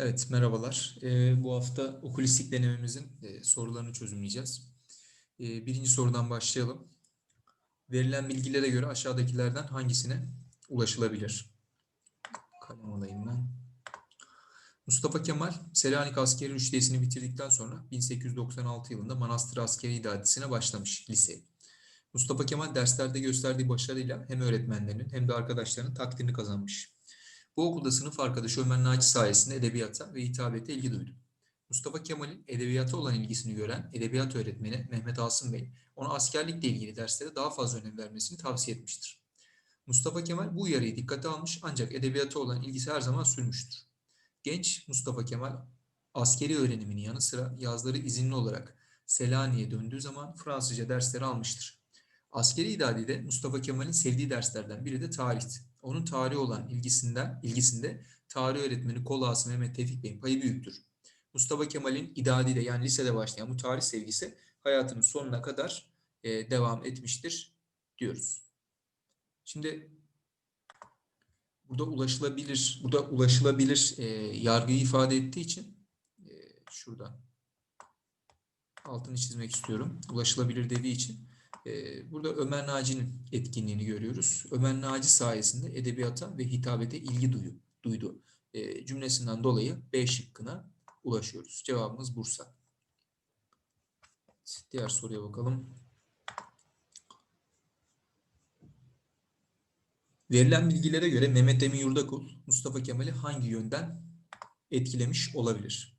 Evet, merhabalar. Ee, bu hafta okulistik denememizin e, sorularını çözümleyeceğiz. Ee, birinci sorudan başlayalım. Verilen bilgilere göre aşağıdakilerden hangisine ulaşılabilir? Kalem alayım ben. Mustafa Kemal, Selanik askeri rüştiyesini bitirdikten sonra 1896 yılında Manastır Askeri İdadisi'ne başlamış lise. Mustafa Kemal derslerde gösterdiği başarıyla hem öğretmenlerinin hem de arkadaşlarının takdirini kazanmış. Bu okulda sınıf arkadaşı Ömer Naci sayesinde edebiyata ve hitabete ilgi duydu. Mustafa Kemal'in edebiyata olan ilgisini gören edebiyat öğretmeni Mehmet Asım Bey, ona askerlikle ilgili derslere daha fazla önem vermesini tavsiye etmiştir. Mustafa Kemal bu uyarıyı dikkate almış ancak edebiyata olan ilgisi her zaman sürmüştür. Genç Mustafa Kemal askeri öğreniminin yanı sıra yazları izinli olarak Selanik'e döndüğü zaman Fransızca dersleri almıştır. Askeri idadide Mustafa Kemal'in sevdiği derslerden biri de tarihti. Onun tarihi olan ilgisinden, ilgisinde tarih öğretmeni Kolası Mehmet Tevfik Bey'in payı büyüktür. Mustafa Kemal'in idadide yani lisede başlayan bu tarih sevgisi hayatının sonuna kadar e, devam etmiştir diyoruz. Şimdi burada ulaşılabilir, burada ulaşılabilir e, yargıyı ifade ettiği için e, şurada altını çizmek istiyorum. Ulaşılabilir dediği için burada Ömer Naci'nin etkinliğini görüyoruz. Ömer Naci sayesinde edebiyata ve hitabete ilgi duyu, duydu e, cümlesinden dolayı B şıkkına ulaşıyoruz. Cevabımız Bursa. Diğer soruya bakalım. Verilen bilgilere göre Mehmet Emin Yurdakul, Mustafa Kemal'i hangi yönden etkilemiş olabilir?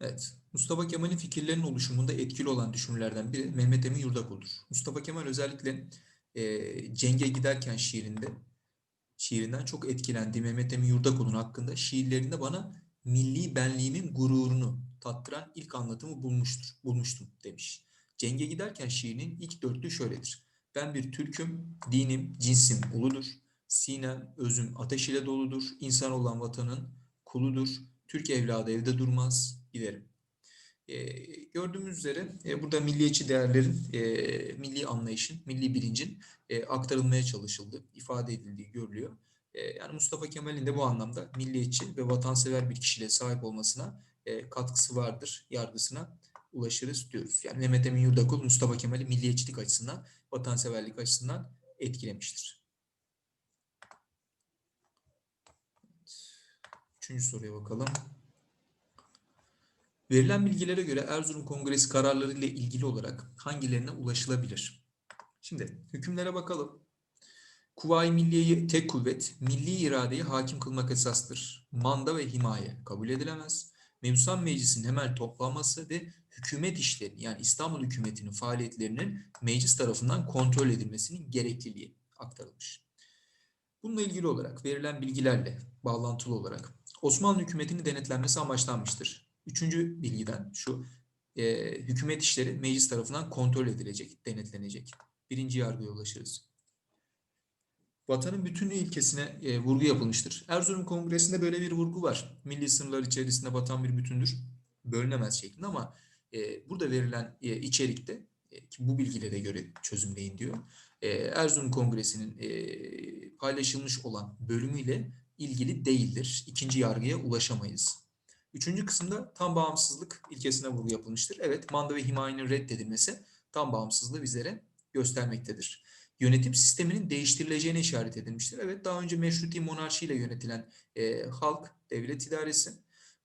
Evet. Mustafa Kemal'in fikirlerinin oluşumunda etkili olan düşünürlerden biri Mehmet Emin Yurdakul'dur. Mustafa Kemal özellikle e, Cenge giderken şiirinde şiirinden çok etkilendi. Mehmet Emin Yurdakul'un hakkında şiirlerinde bana milli benliğimin gururunu tattıran ilk anlatımı bulmuştur, bulmuştum demiş. Cenge giderken şiirinin ilk dörtlü şöyledir. Ben bir Türk'üm, dinim, cinsim uludur. Sinem, özüm ateş ile doludur. İnsan olan vatanın kuludur. Türk evladı evde durmaz, giderim. E, gördüğümüz üzere e, burada milliyetçi değerlerin, e, milli anlayışın, milli bilincin e, aktarılmaya çalışıldığı, ifade edildiği görülüyor. E, yani Mustafa Kemal'in de bu anlamda milliyetçi ve vatansever bir kişiliğe sahip olmasına e, katkısı vardır, yargısına ulaşırız diyoruz. Yani Mehmet Emin Yurdakul, Mustafa Kemal'i milliyetçilik açısından, vatanseverlik açısından etkilemiştir. Üçüncü soruya bakalım. Verilen bilgilere göre Erzurum Kongresi kararları ile ilgili olarak hangilerine ulaşılabilir? Şimdi hükümlere bakalım. Kuvayi Milliye'yi tek kuvvet, milli iradeyi hakim kılmak esastır. Manda ve himaye kabul edilemez. Mevzusan Meclis'in hemen toplanması ve hükümet işleri yani İstanbul hükümetinin faaliyetlerinin meclis tarafından kontrol edilmesinin gerekliliği aktarılmış. Bununla ilgili olarak verilen bilgilerle bağlantılı olarak Osmanlı hükümetinin denetlenmesi amaçlanmıştır. Üçüncü bilgiden şu, e, hükümet işleri meclis tarafından kontrol edilecek, denetlenecek. Birinci yargıya ulaşırız. Vatanın bütünlüğü ilkesine e, vurgu yapılmıştır. Erzurum Kongresi'nde böyle bir vurgu var. Milli sınırlar içerisinde vatan bir bütündür, bölünemez şeklinde ama e, burada verilen e, içerikte e, ki bu bilgilere göre çözümleyin diyor. E, Erzurum Kongresi'nin e, paylaşılmış olan bölümüyle ilgili değildir. İkinci yargıya ulaşamayız. Üçüncü kısımda tam bağımsızlık ilkesine vurgu yapılmıştır. Evet, manda ve himayenin reddedilmesi tam bağımsızlığı bizlere göstermektedir. Yönetim sisteminin değiştirileceğine işaret edilmiştir. Evet, daha önce meşruti monarşiyle yönetilen e, halk, devlet idaresi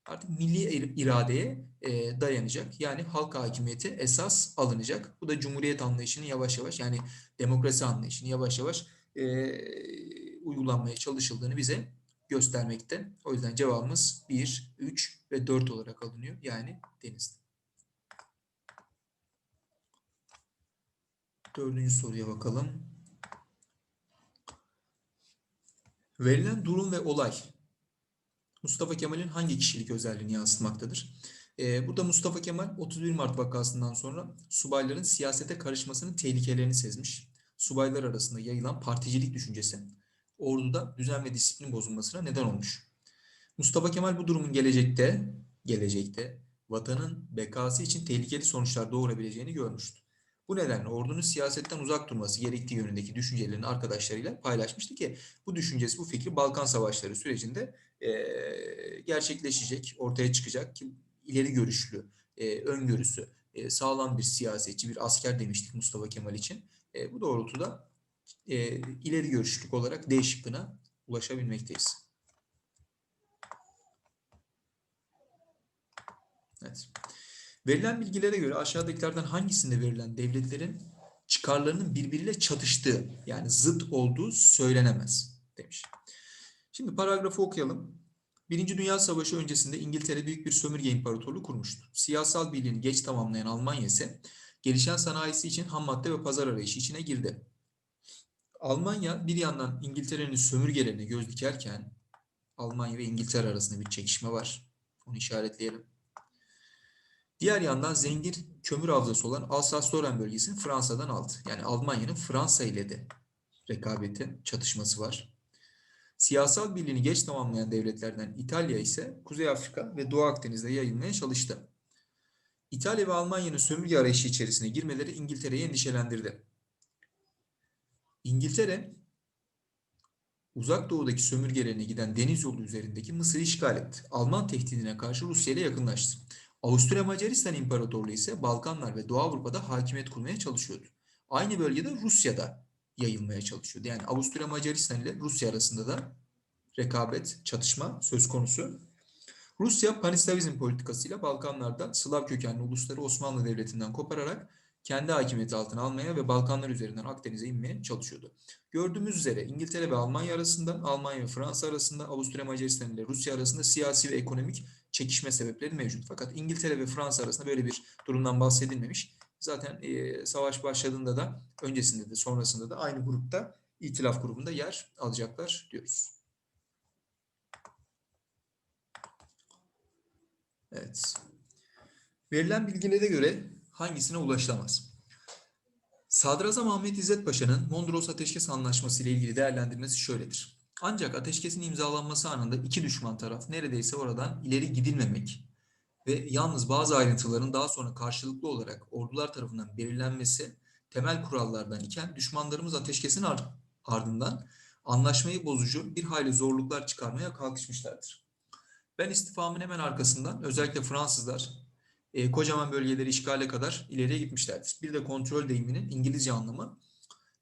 artık milli iradeye e, dayanacak. Yani halk hakimiyeti esas alınacak. Bu da cumhuriyet anlayışının yavaş yavaş yani demokrasi anlayışının yavaş yavaş e, uygulanmaya çalışıldığını bize göstermekte. O yüzden cevabımız 1, 3 ve 4 olarak alınıyor. Yani deniz. Dördüncü soruya bakalım. Verilen durum ve olay Mustafa Kemal'in hangi kişilik özelliğini yansıtmaktadır? Ee, burada Mustafa Kemal 31 Mart vakasından sonra subayların siyasete karışmasının tehlikelerini sezmiş. Subaylar arasında yayılan particilik düşüncesi orduda düzen ve disiplin bozulmasına neden olmuş. Mustafa Kemal bu durumun gelecekte gelecekte vatanın bekası için tehlikeli sonuçlar doğurabileceğini görmüştü. Bu nedenle ordunun siyasetten uzak durması gerektiği yönündeki düşüncelerini arkadaşlarıyla paylaşmıştı ki bu düşüncesi, bu fikri Balkan Savaşları sürecinde e, gerçekleşecek, ortaya çıkacak ki ileri görüşlü, e, öngörüsü e, sağlam bir siyasetçi, bir asker demiştik Mustafa Kemal için. E, bu doğrultuda e, ileri görüşlülük olarak D şıkkına ulaşabilmekteyiz. Evet. Verilen bilgilere göre aşağıdakilerden hangisinde verilen devletlerin çıkarlarının birbiriyle çatıştığı yani zıt olduğu söylenemez demiş. Şimdi paragrafı okuyalım. Birinci Dünya Savaşı öncesinde İngiltere büyük bir sömürge imparatorluğu kurmuştu. Siyasal birliğini geç tamamlayan Almanya ise gelişen sanayisi için ham madde ve pazar arayışı içine girdi. Almanya bir yandan İngiltere'nin sömürgelerine göz dikerken Almanya ve İngiltere arasında bir çekişme var. Onu işaretleyelim. Diğer yandan zengin kömür havzası olan Alsas-Lorraine bölgesini Fransa'dan aldı. Yani Almanya'nın Fransa ile de rekabeti, çatışması var. Siyasal birliğini geç tamamlayan devletlerden İtalya ise Kuzey Afrika ve Doğu Akdeniz'de yayılmaya çalıştı. İtalya ve Almanya'nın sömürge arayışı içerisine girmeleri İngiltere'yi endişelendirdi. İngiltere uzak doğudaki sömürgelerine giden deniz yolu üzerindeki Mısır'ı işgal etti. Alman tehdidine karşı Rusya ile yakınlaştı. Avusturya Macaristan İmparatorluğu ise Balkanlar ve Doğu Avrupa'da hakimiyet kurmaya çalışıyordu. Aynı bölgede Rusya'da yayılmaya çalışıyordu. Yani Avusturya Macaristan ile Rusya arasında da rekabet, çatışma söz konusu. Rusya panislavizm politikasıyla Balkanlarda Slav kökenli ulusları Osmanlı Devleti'nden kopararak kendi hakimiyeti altına almaya ve Balkanlar üzerinden Akdeniz'e inmeye çalışıyordu. Gördüğümüz üzere İngiltere ve Almanya arasında, Almanya ve Fransa arasında, Avusturya Macaristan ile Rusya arasında siyasi ve ekonomik çekişme sebepleri mevcut. Fakat İngiltere ve Fransa arasında böyle bir durumdan bahsedilmemiş. Zaten e, savaş başladığında da öncesinde de sonrasında da aynı grupta itilaf grubunda yer alacaklar diyoruz. Evet. Verilen bilgilere göre hangisine ulaşılamaz? Sadrazam Ahmet İzzet Paşa'nın Mondros Ateşkes Anlaşması ile ilgili değerlendirmesi şöyledir. Ancak ateşkesin imzalanması anında iki düşman taraf neredeyse oradan ileri gidilmemek ve yalnız bazı ayrıntıların daha sonra karşılıklı olarak ordular tarafından belirlenmesi temel kurallardan iken düşmanlarımız ateşkesin ardından anlaşmayı bozucu bir hayli zorluklar çıkarmaya kalkışmışlardır. Ben istifamın hemen arkasından özellikle Fransızlar e, kocaman bölgeleri işgale kadar ileriye gitmişlerdir. Bir de kontrol deyiminin İngilizce anlamı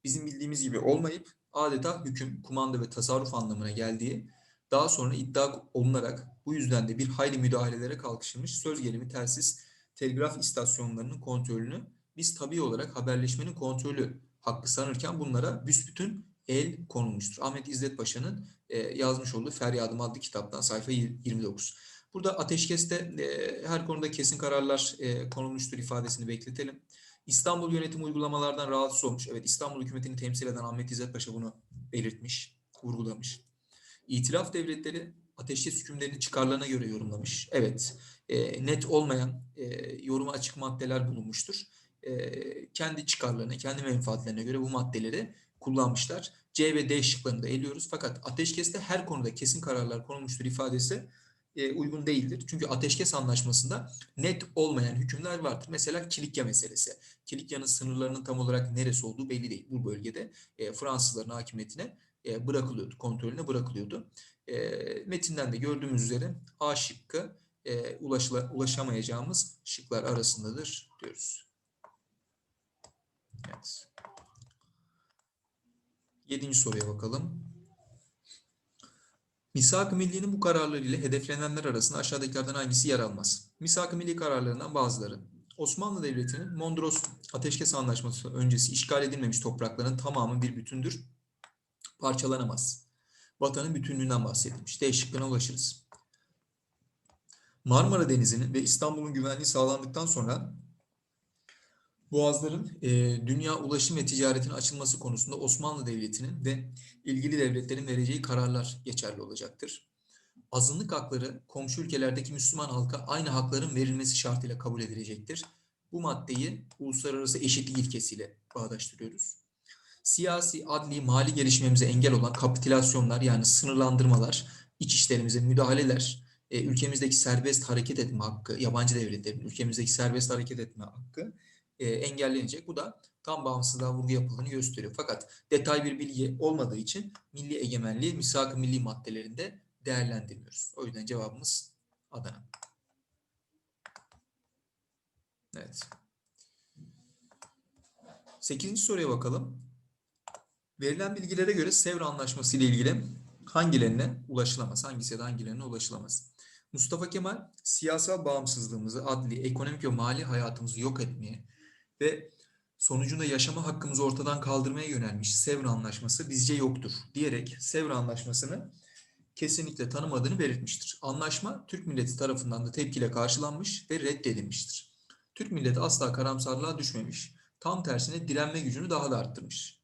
bizim bildiğimiz gibi olmayıp adeta hüküm, kumanda ve tasarruf anlamına geldiği daha sonra iddia olunarak bu yüzden de bir hayli müdahalelere kalkışılmış söz gelimi telsiz telgraf istasyonlarının kontrolünü biz tabii olarak haberleşmenin kontrolü hakkı sanırken bunlara büsbütün el konulmuştur. Ahmet İzzet Paşa'nın e, yazmış olduğu Feryadım adlı kitaptan sayfa 29. Burada ateşkeste e, her konuda kesin kararlar e, konulmuştur ifadesini bekletelim. İstanbul yönetim uygulamalardan rahatsız olmuş. Evet İstanbul hükümetini temsil eden Ahmet İzzet Paşa bunu belirtmiş, vurgulamış. İtilaf devletleri ateşkes hükümlerini çıkarlarına göre yorumlamış. Evet, e, net olmayan e, yoruma açık maddeler bulunmuştur. E, kendi çıkarlarına, kendi menfaatlerine göre bu maddeleri kullanmışlar. C ve D şıklarını da eliyoruz. Fakat ateşkeste her konuda kesin kararlar konulmuştur ifadesi e, uygun değildir. Çünkü ateşkes anlaşmasında net olmayan hükümler vardır. Mesela Kilikya meselesi. Kilikya'nın sınırlarının tam olarak neresi olduğu belli değil. Bu bölgede e, Fransızların hakimiyetine e, bırakılıyordu, kontrolüne bırakılıyordu. Metinden de gördüğümüz üzere A şıkkı ulaşamayacağımız şıklar arasındadır diyoruz. Evet. Yedinci soruya bakalım. Misak-ı Milli'nin bu kararları ile hedeflenenler arasında aşağıdakilerden hangisi yer almaz? Misak-ı Milli kararlarından bazıları. Osmanlı Devleti'nin Mondros Ateşkes Anlaşması öncesi işgal edilmemiş toprakların tamamı bir bütündür. Parçalanamaz. Vatanın bütünlüğünden bahsedilmiş. D şıkkına ulaşırız. Marmara Denizi'nin ve İstanbul'un güvenliği sağlandıktan sonra Boğazların e, dünya ulaşım ve ticaretin açılması konusunda Osmanlı Devleti'nin ve ilgili devletlerin vereceği kararlar geçerli olacaktır. Azınlık hakları komşu ülkelerdeki Müslüman halka aynı hakların verilmesi şartıyla kabul edilecektir. Bu maddeyi uluslararası eşitlik ilkesiyle bağdaştırıyoruz. Siyasi, adli, mali gelişmemize engel olan kapitülasyonlar yani sınırlandırmalar, iç işlerimize müdahaleler, e, ülkemizdeki serbest hareket etme hakkı, yabancı devletlerin ülkemizdeki serbest hareket etme hakkı e, engellenecek. Bu da tam bağımsızlığa vurgu yapıldığını gösteriyor. Fakat detay bir bilgi olmadığı için milli egemenliği misak-ı milli maddelerinde değerlendirmiyoruz. O yüzden cevabımız Adana. Evet. Sekizinci soruya bakalım. Verilen bilgilere göre Sevr Anlaşması ile ilgili hangilerine ulaşılamaz? Hangisi ya da hangilerine ulaşılamaz? Mustafa Kemal siyasal bağımsızlığımızı, adli, ekonomik ve mali hayatımızı yok etmeye ve sonucunda yaşama hakkımızı ortadan kaldırmaya yönelmiş Sevr Anlaşması bizce yoktur diyerek Sevr Anlaşması'nı kesinlikle tanımadığını belirtmiştir. Anlaşma Türk milleti tarafından da tepkiyle karşılanmış ve reddedilmiştir. Türk milleti asla karamsarlığa düşmemiş, tam tersine direnme gücünü daha da arttırmış.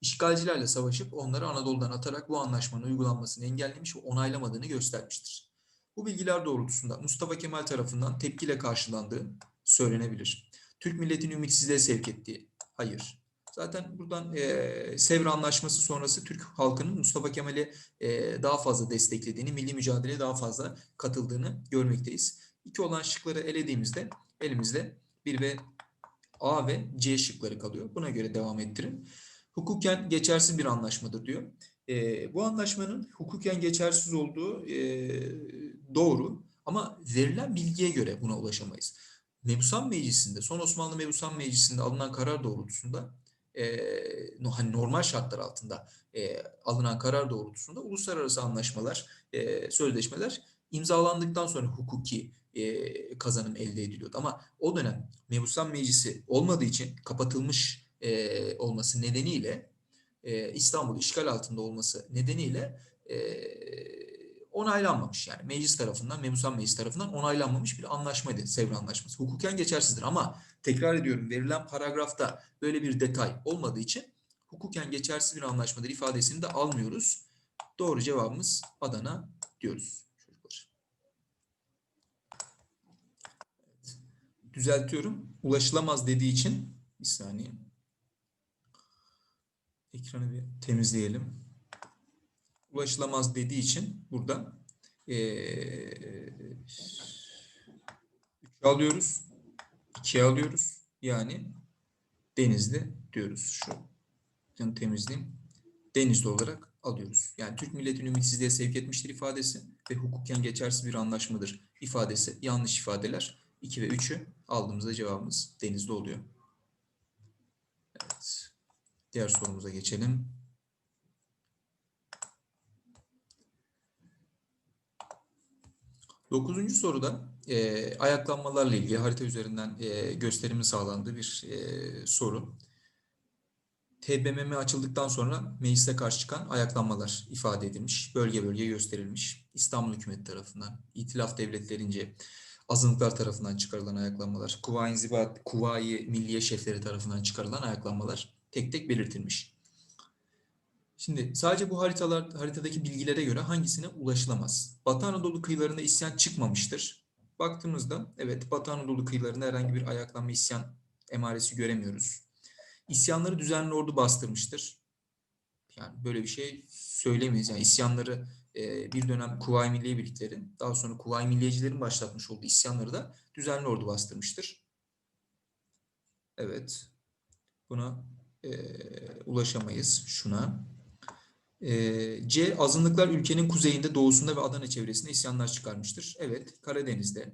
İşgalcilerle savaşıp onları Anadolu'dan atarak bu anlaşmanın uygulanmasını engellemiş ve onaylamadığını göstermiştir. Bu bilgiler doğrultusunda Mustafa Kemal tarafından tepkiyle karşılandığı söylenebilir. Türk milletini ümitsizliğe sevk ettiği, hayır. Zaten buradan e, Sevr Anlaşması sonrası Türk halkının Mustafa Kemal'i e, daha fazla desteklediğini, milli mücadeleye daha fazla katıldığını görmekteyiz. İki olan şıkları elediğimizde elimizde bir ve A ve C şıkları kalıyor. Buna göre devam ettirin. Hukuken geçersiz bir anlaşmadır diyor. E, bu anlaşmanın hukuken geçersiz olduğu e, doğru ama verilen bilgiye göre buna ulaşamayız. Mebusan Meclisi'nde, son Osmanlı Mebusan Meclisi'nde alınan karar doğrultusunda e, hani normal şartlar altında e, alınan karar doğrultusunda uluslararası anlaşmalar, e, sözleşmeler imzalandıktan sonra hukuki e, kazanım elde ediliyordu. Ama o dönem Mebusan Meclisi olmadığı için kapatılmış e, olması nedeniyle e, İstanbul işgal altında olması nedeniyle e, onaylanmamış. Yani meclis tarafından, Mebusan Meclis tarafından onaylanmamış bir anlaşmaydı Sevr Anlaşması. Hukuken geçersizdir ama tekrar ediyorum verilen paragrafta böyle bir detay olmadığı için hukuken geçersiz bir anlaşmadır ifadesini de almıyoruz. Doğru cevabımız Adana diyoruz. Düzeltiyorum. Ulaşılamaz dediği için bir saniye. Ekranı bir temizleyelim. Ulaşılamaz dediği için burada ee, 3 alıyoruz. 2 alıyoruz. Yani Denizli diyoruz. Şu temizleyeyim. Denizli olarak alıyoruz. Yani Türk milletini ümitsizliğe sevk etmiştir ifadesi ve hukuken geçersiz bir anlaşmadır ifadesi yanlış ifadeler. 2 ve 3'ü aldığımızda cevabımız Denizli oluyor. Evet. Diğer sorumuza geçelim. Dokuzuncu soruda e, ayaklanmalarla ilgili harita üzerinden e, gösterimi sağlandığı bir e, soru. TBMM açıldıktan sonra meclise karşı çıkan ayaklanmalar ifade edilmiş. Bölge bölge gösterilmiş. İstanbul hükümeti tarafından, itilaf devletlerince azınlıklar tarafından çıkarılan ayaklanmalar, Kuvayi Zibat, Kuvayi Milliye şefleri tarafından çıkarılan ayaklanmalar tek tek belirtilmiş. Şimdi sadece bu haritalar haritadaki bilgilere göre hangisine ulaşılamaz? Batı Anadolu kıyılarında isyan çıkmamıştır. Baktığımızda evet Batı Anadolu kıyılarında herhangi bir ayaklanma isyan emaresi göremiyoruz. İsyanları düzenli ordu bastırmıştır. Yani böyle bir şey söylemeyiz. Yani isyanları e, bir dönem Kuvayi Milliye Birlikleri, daha sonra Kuvayi Milliyecilerin başlatmış olduğu isyanları da düzenli ordu bastırmıştır. Evet. Buna e, ulaşamayız. Şuna. E, C. Azınlıklar ülkenin kuzeyinde, doğusunda ve Adana çevresinde isyanlar çıkarmıştır. Evet. Karadeniz'de,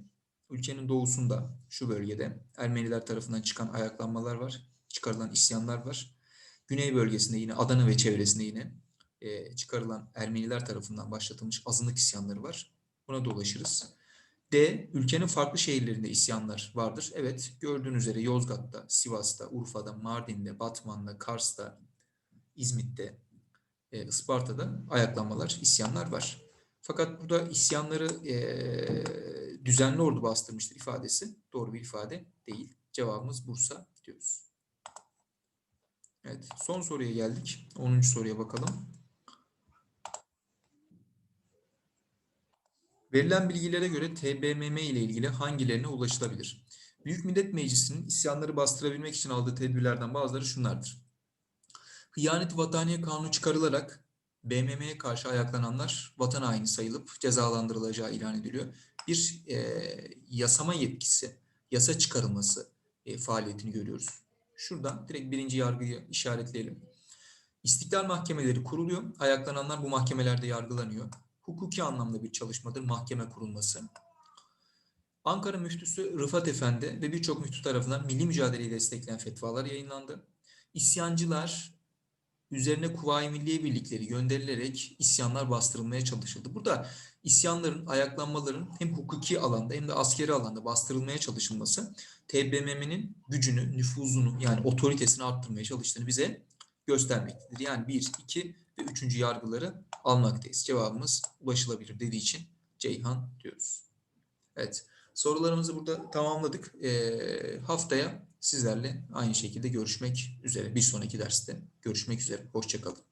ülkenin doğusunda, şu bölgede Ermeniler tarafından çıkan ayaklanmalar var. Çıkarılan isyanlar var. Güney bölgesinde yine Adana ve çevresinde yine e, çıkarılan Ermeniler tarafından başlatılmış azınlık isyanları var. Buna da ulaşırız. D. Ülkenin farklı şehirlerinde isyanlar vardır. Evet, gördüğünüz üzere Yozgat'ta, Sivas'ta, Urfa'da, Mardin'de, Batman'da, Kars'ta, İzmit'te, e, Isparta'da ayaklanmalar, isyanlar var. Fakat burada isyanları e, düzenli ordu bastırmıştır ifadesi doğru bir ifade değil. Cevabımız Bursa diyoruz. Evet, son soruya geldik. 10. soruya bakalım. Verilen bilgilere göre TBMM ile ilgili hangilerine ulaşılabilir? Büyük Millet Meclisi'nin isyanları bastırabilmek için aldığı tedbirlerden bazıları şunlardır. Hıyanet vataniye kanunu çıkarılarak BMM'ye karşı ayaklananlar vatan haini sayılıp cezalandırılacağı ilan ediliyor. Bir e, yasama yetkisi, yasa çıkarılması, e, faaliyetini görüyoruz. Şuradan direkt birinci yargıyı işaretleyelim. İstiklal mahkemeleri kuruluyor. Ayaklananlar bu mahkemelerde yargılanıyor. Hukuki anlamda bir çalışmadır mahkeme kurulması. Ankara Müftüsü Rıfat Efendi ve birçok müftü tarafından milli mücadeleyi destekleyen fetvalar yayınlandı. İsyancılar üzerine Kuvayi Milliye Birlikleri gönderilerek isyanlar bastırılmaya çalışıldı. Burada isyanların, ayaklanmaların hem hukuki alanda hem de askeri alanda bastırılmaya çalışılması TBMM'nin gücünü, nüfuzunu yani otoritesini arttırmaya çalıştığını bize göstermektedir. Yani 1, 2 ve 3. yargıları almaktayız. Cevabımız ulaşılabilir dediği için Ceyhan diyoruz. Evet. Sorularımızı burada tamamladık. Ee, haftaya sizlerle aynı şekilde görüşmek üzere. Bir sonraki derste görüşmek üzere. Hoşçakalın.